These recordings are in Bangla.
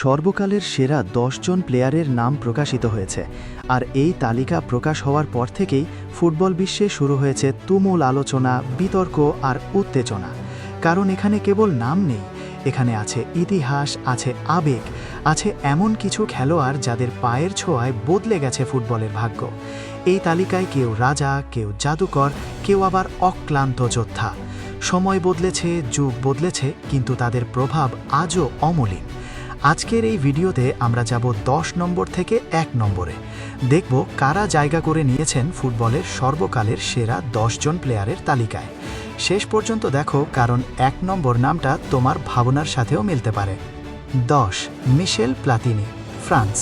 সর্বকালের সেরা জন প্লেয়ারের নাম প্রকাশিত হয়েছে, আর এই তালিকা প্রকাশ হওয়ার পর থেকেই ফুটবল বিশ্বে শুরু হয়েছে তুমুল আলোচনা, বিতর্ক আর উত্তেজনা। কারণ এখানে কেবল নাম নেই, এখানে আছে ইতিহাস, আছে আবেগ, আছে এমন কিছু খেলোয়াড় যাদের পায়ের ছোঁয়ায় বদলে গেছে ফুটবলের ভাগ্য। এই তালিকায় কেউ রাজা, কেউ জাদুকর, কেউ আবার অক্লান্ত যোদ্ধা। সময় বদলেছে, যুগ বদলেছে, কিন্তু তাদের প্রভাব আজও অমলিন। আজকের এই ভিডিওতে আমরা যাব দশ নম্বর থেকে এক নম্বরে। দেখব কারা জায়গা করে নিয়েছেন ফুটবলের সর্বকালের সেরা জন প্লেয়ারের তালিকায়। শেষ পর্যন্ত দেখো, কারণ এক নম্বর নামটা তোমার ভাবনার সাথেও মিলতে পারে। দশ, মিশেল প্লাতিনি, ফ্রান্স।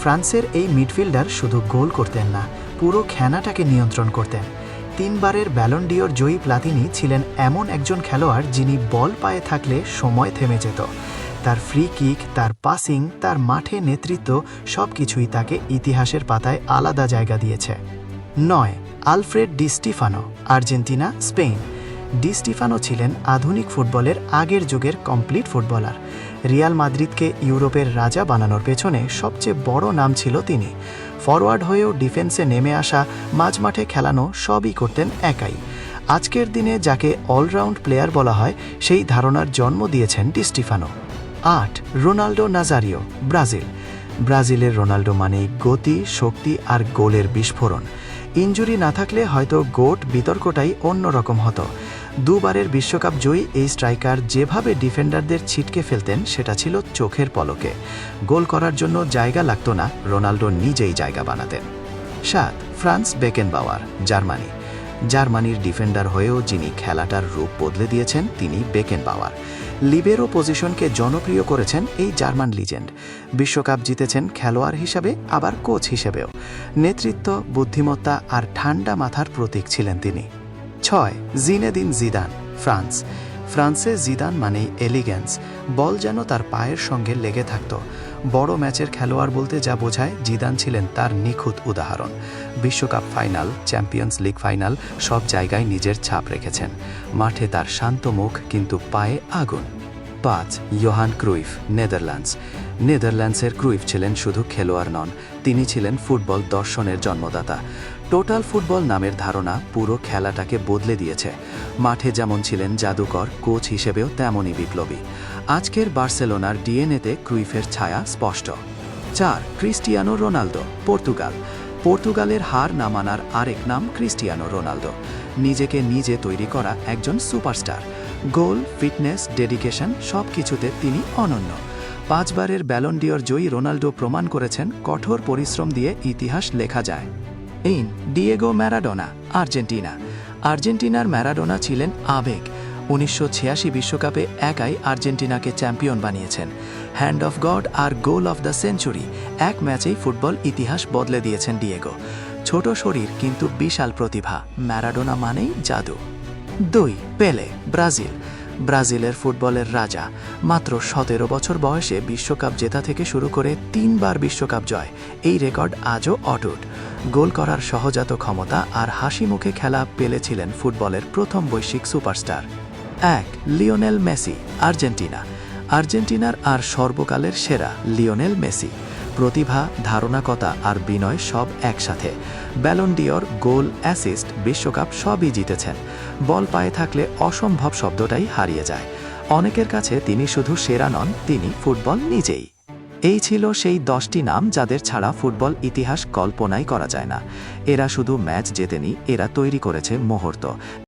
ফ্রান্সের এই মিডফিল্ডার শুধু গোল করতেন না, পুরো খেনাটাকে নিয়ন্ত্রণ করতেন। তিনবারের ব্যালন্ডিওর জয়ী প্লাতিনি ছিলেন এমন একজন খেলোয়াড় যিনি বল পায়ে থাকলে সময় থেমে যেত। তার ফ্রি কিক তার পাসিং তার মাঠে নেতৃত্ব সব কিছুই তাকে ইতিহাসের পাতায় আলাদা জায়গা দিয়েছে। নয়, Alfred di Stefano, Argentina, Spain. Di Stefano ছিলেন আধুনিক ফুটবলের আগের যুগের কমপ্লিট ফুটবলার রিয়াল মাদ্রিদকে ইউরোপের রাজা বানানোর পেছনে সবচেয়ে বড় নাম ছিল তিনি। ফরওয়ার্ড হয়েও ডিফেন্সে নেমে আসা মাঝমাঠে খেলানো সবই করতেন একাই। আজকের দিনে যাকে অলরাউন্ড প্লেয়ার বলা হয়, সেই ধারণার জন্ম দিয়েছেন ডিস্টিফানো আট, রোনাল্ডো নাজারিও, ব্রাজিল। ব্রাজিলের রোনাল্ডো মানেই গতি, শক্তি আর গোলের বিস্ফোরণ। ইঞ্জুরি না থাকলে হয়তো গোট বিতর্কটাই অন্যরকম হতো। দুবারের বিশ্বকাপ জয়ী এই স্ট্রাইকার যেভাবে ডিফেন্ডারদের ছিটকে ফেলতেন, সেটা ছিল চোখের পলকে। গোল করার জন্য জায়গা লাগতো না, রোনাল্ডো নিজেই জায়গা বানাতেন। সাত, ফ্রান্স বেকেনবাওয়ার, জার্মানি। জার্মানির ডিফেন্ডার হয়েও যিনি খেলাটার রূপ বদলে দিয়েছেন, তিনি বেকেন বেকেনবাওয়ার। লিবেরো পজিশনকে জনপ্রিয় করেছেন এই জার্মান লিজেন্ড। বিশ্বকাপ জিতেছেন খেলোয়াড় হিসাবে, আবার কোচ হিসেবেও। নেতৃত্ব, বুদ্ধিমত্তা আর ঠান্ডা মাথার প্রতীক ছিলেন তিনি। ছয়, জিনেদিন জিদান, ফ্রান্স। ফ্রান্সে জিদান মানেই এলিগেন্স বল যেন তার পায়ের সঙ্গে লেগে থাকত। বড় ম্যাচের খেলোয়াড় বলতে যা বোঝায়, জিদান ছিলেন তার নিখুঁত উদাহরণ। বিশ্বকাপ ফাইনাল, চ্যাম্পিয়ন্স লিগ ফাইনাল সব জায়গায় নিজের ছাপ রেখেছেন। মাঠে তার শান্ত মুখ কিন্তু পায়ে আগুন। পাঁচ, ইয়োহান ক্রুইফ, নেদারল্যান্ডস। নেদারল্যান্ডসের ক্রুইফ ছিলেন শুধু খেলোয়াড় নন, তিনি ছিলেন ফুটবল দর্শনের জন্মদাতা। টোটাল ফুটবল নামের ধারণা পুরো খেলাটাকে বদলে দিয়েছে। মাঠে যেমন ছিলেন জাদুকর, কোচ হিসেবেও তেমনই বিপ্লবী। আজকের বার্সেলোনার ডিএনএতে ক্রুইফের ছায়া স্পষ্ট। চার, ক্রিস্টিয়ানো রোনালদো, পর্তুগাল। পর্তুগালের হার না মানার আরেক নাম ক্রিস্টিয়ানো রোনালদো। নিজেকে নিজে তৈরি করা একজন সুপারস্টার। গোল, ফিটনেস, ডেডিকেশন সব কিছুতে তিনি অনন্য। পাঁচবারের ব্যালন্ডিয়র জয়ী রোনাল্ডো প্রমাণ করেছেন কঠোর পরিশ্রম দিয়ে ইতিহাস লেখা যায়। এইন ডিয়েগো ম্যারাডোনা, আর্জেন্টিনা। আর্জেন্টিনার ম্যারাডোনা ছিলেন আবেগ। উনিশশো বিশ্বকাপে একাই আর্জেন্টিনাকে চ্যাম্পিয়ন বানিয়েছেন। হ্যান্ড অফ গড আর গোল অফ দ্য সেঞ্চুরি এক ম্যাচেই ফুটবল ইতিহাস বদলে দিয়েছেন ডিয়েগো ছোট শরীর কিন্তু বিশাল প্রতিভা। ম্যারাডোনা মানেই জাদু। দুই পেলে ব্রাজিল। ব্রাজিলের ফুটবলের রাজা। মাত্র সতেরো বছর বয়সে বিশ্বকাপ জেতা থেকে শুরু করে তিনবার বিশ্বকাপ জয়। এই রেকর্ড আজও অটুট। গোল করার সহজাত ক্ষমতা আর হাসি মুখে খেলা পেলেছিলেন ফুটবলের প্রথম বৈশ্বিক সুপারস্টার। এক, লিওনেল মেসি, আর্জেন্টিনা। আর্জেন্টিনার আর সর্বকালের সেরা লিওনেল মেসি। প্রতিভা, ধারণাকতা আর বিনয় সব একসাথে। ব্যালন্ডিয়র গোল অ্যাসিস্ট বিশ্বকাপ সবই জিতেছেন। বল পায়ে থাকলে অসম্ভব শব্দটাই হারিয়ে যায়। অনেকের কাছে তিনি শুধু সেরা নন, তিনি ফুটবল নিজেই। এই ছিল সেই দশটি নাম যাদের ছাড়া ফুটবল ইতিহাস কল্পনাই করা যায় না। এরা শুধু ম্যাচ জেতেনি, এরা তৈরি করেছে মুহূর্ত।